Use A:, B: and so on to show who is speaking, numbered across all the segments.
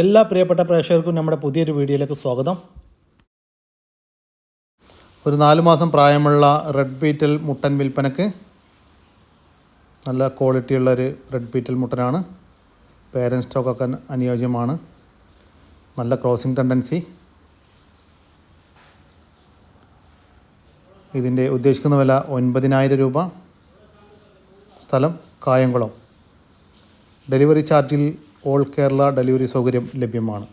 A: എല്ലാ പ്രിയപ്പെട്ട പ്രേക്ഷകർക്കും നമ്മുടെ പുതിയൊരു വീഡിയോയിലേക്ക് സ്വാഗതം. ഒരു നാല് മാസം പ്രായമുള്ള റെഡ് ബീറ്റൽ മുട്ടൻ വിൽപ്പനക്ക് നല്ല ക്വാളിറ്റിയുള്ള ഒരു റെഡ് ബീറ്റൽ മുട്ടനാണ്. പേരൻസ് സ്റ്റോക്കൊക്കെ അനുയോജ്യമാണ്. നല്ല ക്രോസിംഗ് ടെൻഡൻസി ഇതിന്റെ ഉദ്ദേശിക്കുന്ന വില ഒൻപതിനായിരം രൂപ. സ്ഥലം കായംകുളം. ഡെലിവറി ചാർജിൽ ഓൾ കേരള ഡെലിവറി സൗകര്യം ലഭ്യമാണ്.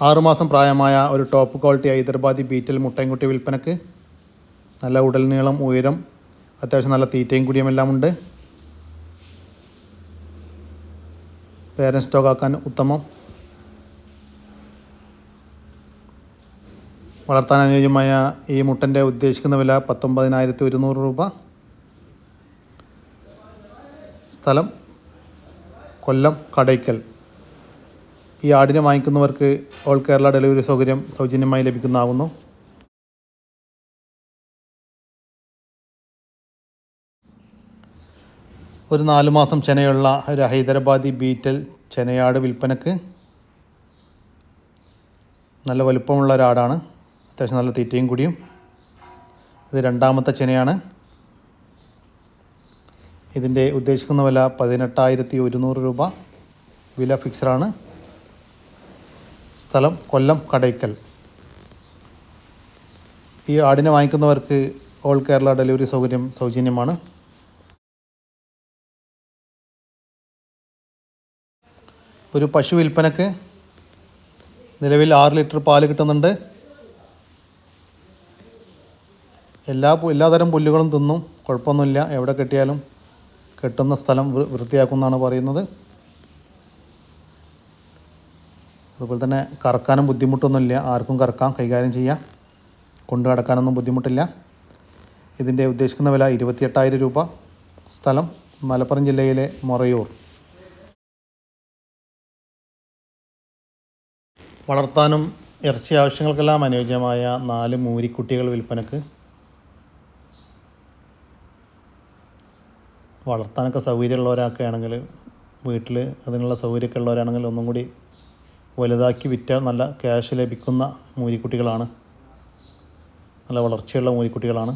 A: ആറുമാസം പ്രായമായ ഒരു ടോപ്പ് ക്വാളിറ്റി ഹൈദരാബാദി ബീറ്റൽ മുട്ടൻകുട്ടി വിൽപ്പനക്ക് നല്ല ഉടൽ നീളം ഉയരം അത്യാവശ്യം നല്ല തീറ്റയും കുടിയും എല്ലാം ഉണ്ട്. സ്റ്റോക്ക് ആക്കാൻ ഉത്തമം. വളർത്താൻ അനുയോജ്യമായ ഈ മുട്ടന്റെ ഉദ്ദേശിക്കുന്ന വില പത്തൊമ്പതിനായിരത്തി ഒരുന്നൂറ് രൂപ. സ്ഥലം കൊല്ലം കടയ്ക്കൽ. ഈ ആടിനെ വാങ്ങിക്കുന്നവർക്ക് ഓൾ കേരള ഡെലിവറി സൗകര്യം സൗജന്യമായി ലഭിക്കുന്നതാകുന്നു ഒരു നാല് മാസം ചെനയുള്ള ഒരു ഹൈദരാബാദി ബീറ്റൽ ചെനയാട് വിൽപ്പനക്ക് നല്ല വലുപ്പമുള്ള ഒരാടാണ്. അത്യാവശ്യം നല്ല തീറ്റയും കൂടിയും. ഇത് രണ്ടാമത്തെ ചെനയാണ്. ഇതിന്റെ ഉദ്ദേശിക്കുന്ന വില പതിനെട്ടായിരത്തി ഒരുന്നൂറ് രൂപ. വില ഫിക്സഡാണ്. സ്ഥലം കൊല്ലം കടയ്ക്കൽ. ഈ ആടിനെ വാങ്ങിക്കുന്നവർക്ക് ഓൾ കേരള ഡെലിവറി സൗകര്യം സൗജന്യമാണ്. ഒരു പശു വിൽപ്പനക്ക് നിലവിൽ ആറ് ലിറ്റർ പാൽ കിട്ടുന്നുണ്ട്. എല്ലാ എല്ലാതരം പുല്ലുകളും തിന്നും. കുഴപ്പമൊന്നുമില്ല. എവിടെ കെട്ടിയാലും കെട്ടുന്ന സ്ഥലം വൃത്തിയാക്കുമെന്നാണ് പറയുന്നത്. അതുപോലെ തന്നെ കറക്കാനും ബുദ്ധിമുട്ടൊന്നുമില്ല. ആർക്കും കറക്കാം കൈകാര്യം ചെയ്യാം. കൊണ്ടു കടക്കാനൊന്നും ബുദ്ധിമുട്ടില്ല. ഇതിന്റെ ഉദ്ദേശിക്കുന്ന വില ഇരുപത്തിയെട്ടായിരം രൂപ. സ്ഥലം മലപ്പുറം ജില്ലയിലെ മൊറയൂർ. വളർത്താനും ഇറച്ചി ആവശ്യങ്ങൾക്കെല്ലാം അനുയോജ്യമായ നാല് മൂരിക്കുട്ടികൾ വിൽപ്പനക്ക്. വളർത്താനൊക്കെ സൗകര്യമുള്ളവരൊക്കെ ആണെങ്കിൽ വീട്ടിൽ അതിനുള്ള സൗകര്യമൊക്കെ ഉള്ളവരാണെങ്കിൽ ഒന്നും കൂടി വലുതാക്കി വിറ്റാൽ നല്ല ക്യാഷ് ലഭിക്കുന്ന മൂരിക്കുട്ടികളാണ് നല്ല വളർച്ചയുള്ള മൂരിക്കുട്ടികളാണ്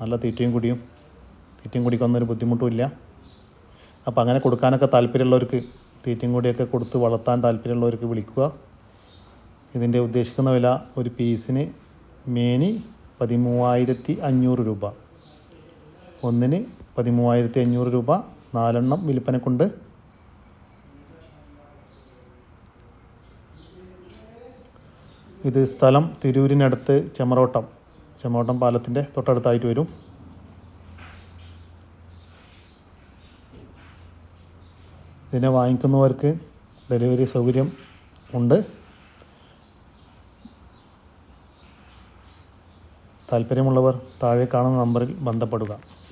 A: നല്ല തീറ്റയും കുടിയും. തീറ്റയും കുടിക്കൊന്നൊരു ബുദ്ധിമുട്ടുമില്ല അപ്പോൾ അങ്ങനെ കൊടുക്കാനൊക്കെ താല്പര്യമുള്ളവർക്ക് തീറ്റയും കൂടിയൊക്കെ കൊടുത്ത് വളർത്താൻ താല്പര്യമുള്ളവർക്ക് വിളിക്കുക. ഇതിന്റെ ഉദ്ദേശിക്കുന്ന വില ഒരു പീസിന് മേനി പതിമൂവായിരത്തി അഞ്ഞൂറ് രൂപ. ഒന്നിന് പതിമൂവായിരത്തി അഞ്ഞൂറ് രൂപ നാലെണ്ണം വിൽപ്പനക്കുണ്ട് ഇത് സ്ഥലം തിരൂരിനടുത്ത് ചെമറോട്ടം ചെമറോട്ടം പാലത്തിന്റെ തൊട്ടടുത്തായിട്ട് വരും. ഇതിനെ വാങ്ങിക്കുന്നവർക്ക് ഡെലിവറി സൗകര്യം ഉണ്ട്. താല്പര്യമുള്ളവർ താഴെ കാണുന്ന നമ്പറിൽ ബന്ധപ്പെടുക.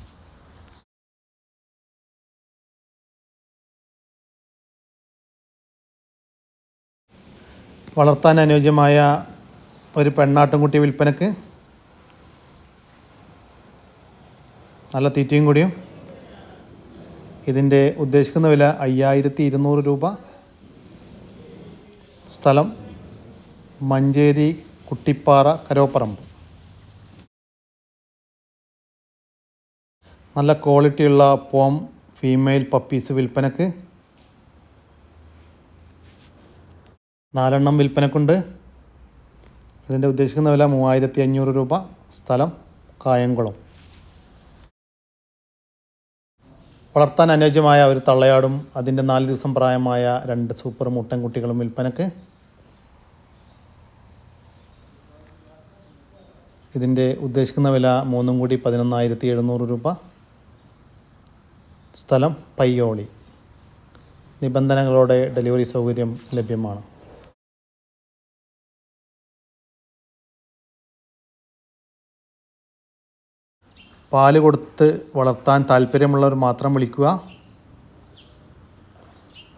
A: വളർത്താൻ അനുയോജ്യമായ ഒരു പെണ്ണാട്ടുംകുട്ടി വിൽപ്പനക്ക് നല്ല തീറ്റയും കൂടിയും. ഇതിന്റെ ഉദ്ദേശിക്കുന്ന വില അയ്യായിരത്തി ഇരുന്നൂറ് രൂപ. സ്ഥലം മഞ്ചേരി കുട്ടിപ്പാറ കരോപ്പറമ്പ്. നല്ല ക്വാളിറ്റിയുള്ള പോം ഫീമെയിൽ പപ്പീസ് വിൽപ്പനക്ക് നാലെണ്ണം വിൽപ്പനക്കുണ്ട്. അതിന്റെ ഉദ്ദേശിക്കുന്ന വില മൂവായിരത്തി അഞ്ഞൂറ് രൂപ. സ്ഥലം കായംകുളം. വളർത്താൻ അനുയോജ്യമായ ഒരു തള്ളയാടും അതിന്റെ നാല് ദിവസം പ്രായമായ രണ്ട് സൂപ്പർ മുട്ടൻകുട്ടികളും വിൽപ്പനക്ക്. ഇതിന്റെ ഉദ്ദേശിക്കുന്ന വില മൂന്നും കൂടി പതിനൊന്നായിരത്തി എഴുന്നൂറ് രൂപ. സ്ഥലം പയ്യോളി. നിബന്ധനകളോടെ ഡെലിവറി സൗകര്യം ലഭ്യമാണ്. പാൽ കൊടുത്ത് വളർത്താൻ താല്പര്യമുള്ളവർ മാത്രം വിളിക്കുക.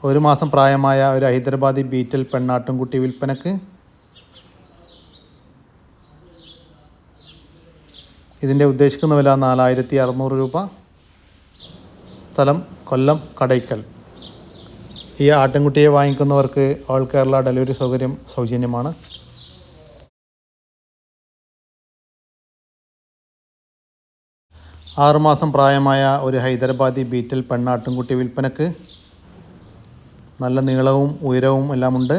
A: ഒരു മാസം പ്രായമായ ഒരു ഹൈദരാബാദി ബീറ്റൽ പെണ്ണാട്ടുംകുട്ടി വിൽപ്പനക്ക്. ഇതിന്റെ ഉദ്ദേശിക്കുന്ന വില നാലായിരത്തി അറുന്നൂറ് രൂപ. സ്ഥലം കൊല്ലം കടയ്ക്കൽ. ഈ ആട്ടിൻകുട്ടിയെ വാങ്ങിക്കുന്നവർക്ക് ഓൾ കേരള ഡെലിവറി സൗകര്യം സൗജന്യമാണ്. ആറുമാസം പ്രായമായ ഒരു ഹൈദരാബാദി ബീറ്റൽ പെണ്ണാട്ടിൻകുട്ടി വിൽപ്പനക്ക് നല്ല നീളവും ഉയരവും എല്ലാമുണ്ട്.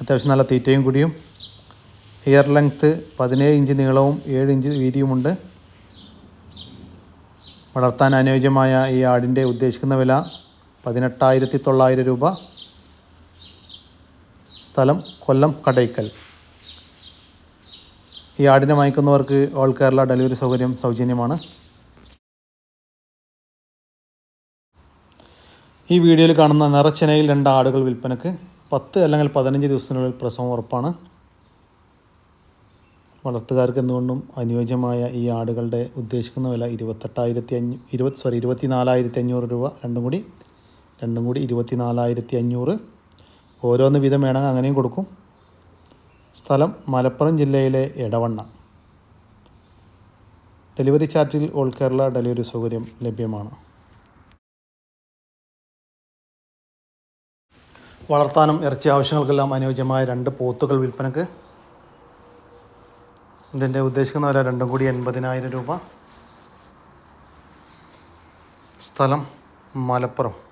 A: അത്യാവശ്യം നല്ല തീറ്റയും കൂടിയും. ഇയർ ലെങ്ത്ത് പതിനേഴ് ഇഞ്ച് നീളവും ഏഴ് ഇഞ്ച് വീതിയുമുണ്ട്. വളർത്താൻ അനുയോജ്യമായ ഈ ആടിന്റെ ഉദ്ദേശിക്കുന്ന വില പതിനെട്ടായിരത്തി തൊള്ളായിരം രൂപ. സ്ഥലം കൊല്ലം കടയ്ക്കൽ. ഈ ആടിനെ വാങ്ങിക്കുന്നവർക്ക് ഓൾ കേരള ഡെലിവറി സൗകര്യം സൗജന്യമാണ്. ഈ വീഡിയോയിൽ കാണുന്ന നിറച്ചെനയിൽ രണ്ട് ആടുകൾ വിൽപ്പനക്ക് പത്ത് അല്ലെങ്കിൽ പതിനഞ്ച് ദിവസത്തിനുള്ളിൽ പ്രസവം ഉറപ്പാണ്. വളർത്തുകാർക്ക് എന്തുകൊണ്ടും അനുയോജ്യമായ ഈ ആടുകളുടെ ഉദ്ദേശിക്കുന്ന വില ഇരുപത്തെട്ടായിരത്തി അഞ്ഞൂ ഇരുപത് സോറി ഇരുപത്തി നാലായിരത്തി അഞ്ഞൂറ് രൂപ രണ്ടും കൂടി രണ്ടും കൂടി ഇരുപത്തി നാലായിരത്തി അഞ്ഞൂറ് ഓരോന്ന് വീതം വേണമെങ്കിൽ അങ്ങനെയും കൊടുക്കും. സ്ഥലം മലപ്പുറം ജില്ലയിലെ എടവണ്ണ. ഡെലിവറി ചാർട്ടിൽ ഓൾ കേരള ഡെലിവറി സൗകര്യം ലഭ്യമാണ്. വളർത്താനും ഇറച്ചി ആവശ്യങ്ങൾക്കെല്ലാം അനുയോജ്യമായ രണ്ട് പോത്തുകൾ വിൽപ്പനക്ക് ഇതിന്റെ ഉദ്ദേശിക്കുന്ന വില രണ്ടും കൂടി എൺപതിനായിരം രൂപ. സ്ഥലം മലപ്പുറം.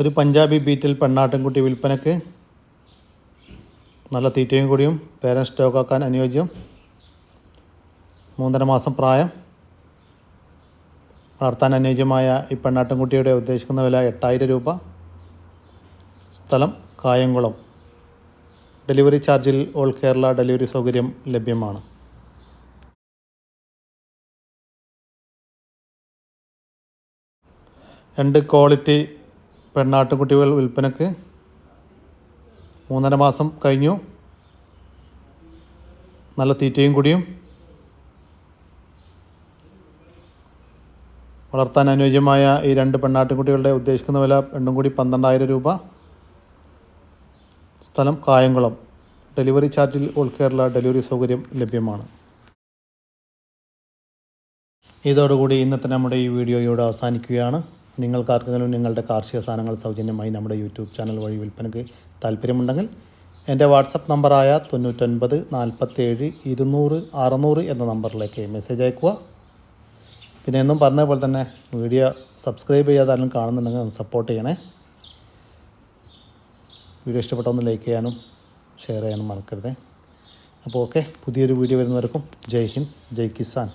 A: ഒരു പഞ്ചാബി ബീറ്റിൽ പെണ്ണാട്ടിൻകുട്ടി വിൽപ്പനയ്ക്ക് നല്ല തീറ്റയും കൂടിയും പേരൻ സ്റ്റോക്കാക്കാൻ അനുയോജ്യം. മൂന്നര മാസം പ്രായം. വളർത്താൻ അനുയോജ്യമായ ഈ പെണ്ണാട്ടിൻകുട്ടിയുടെ ഉദ്ദേശിക്കുന്ന വില എട്ടായിരം രൂപ. സ്ഥലം കായംകുളം. ഡെലിവറി ചാർജിൽ ഓൾ കേരള ഡെലിവറി സൗകര്യം ലഭ്യമാണ്. രണ്ട് ക്വാളിറ്റി പെണ്ണാട്ടുകുട്ടികൾ വിൽപ്പനക്ക് മൂന്നര മാസം കഴിഞ്ഞു. നല്ല തീറ്റയും കൂടിയും വളർത്താൻ അനുയോജ്യമായ ഈ രണ്ട് പെണ്ണാട്ടുകുട്ടികളുടെ ഉദ്ദേശിക്കുന്ന വില രണ്ടും കൂടി പന്ത്രണ്ടായിരം രൂപ. സ്ഥലം കായംകുളം. ഡെലിവറി ചാർജിൽ ഓൾ കേരള ഡെലിവറി സൗകര്യം ലഭ്യമാണ്. ഇതോടുകൂടി ഇന്നത്തെ നമ്മുടെ ഈ വീഡിയോ അവസാനിക്കുകയാണ്. നിങ്ങൾക്കാർക്കെങ്കിലും നിങ്ങളുടെ കാർഷിക സാധനങ്ങൾ സൗജന്യമായി നമ്മുടെ യൂട്യൂബ് ചാനൽ വഴി വിൽപ്പനയ്ക്ക് താല്പര്യമുണ്ടെങ്കിൽ എന്റെ വാട്സപ്പ് നമ്പറായ തൊണ്ണൂറ്റൊൻപത് നാൽപ്പത്തേഴ് ഇരുന്നൂറ് അറുന്നൂറ് എന്ന നമ്പറിലേക്ക് മെസ്സേജ് അയക്കുക പിന്നെ എന്നും പറഞ്ഞ പോലെ തന്നെ വീഡിയോ സബ്സ്ക്രൈബ് ചെയ്യാതാരും കാണുന്നുണ്ടെങ്കിൽ ഒന്ന് സപ്പോർട്ട് ചെയ്യണേ. വീഡിയോ ഇഷ്ടപ്പെട്ട ഒന്ന് ലൈക്ക് ചെയ്യാനും ഷെയർ ചെയ്യാനും മറക്കരുതേ. അപ്പോൾ ഓക്കെ പുതിയൊരു വീഡിയോ വരുന്നവർക്കും ജയ് ഹിന്ദ് ജയ് കിസാൻ.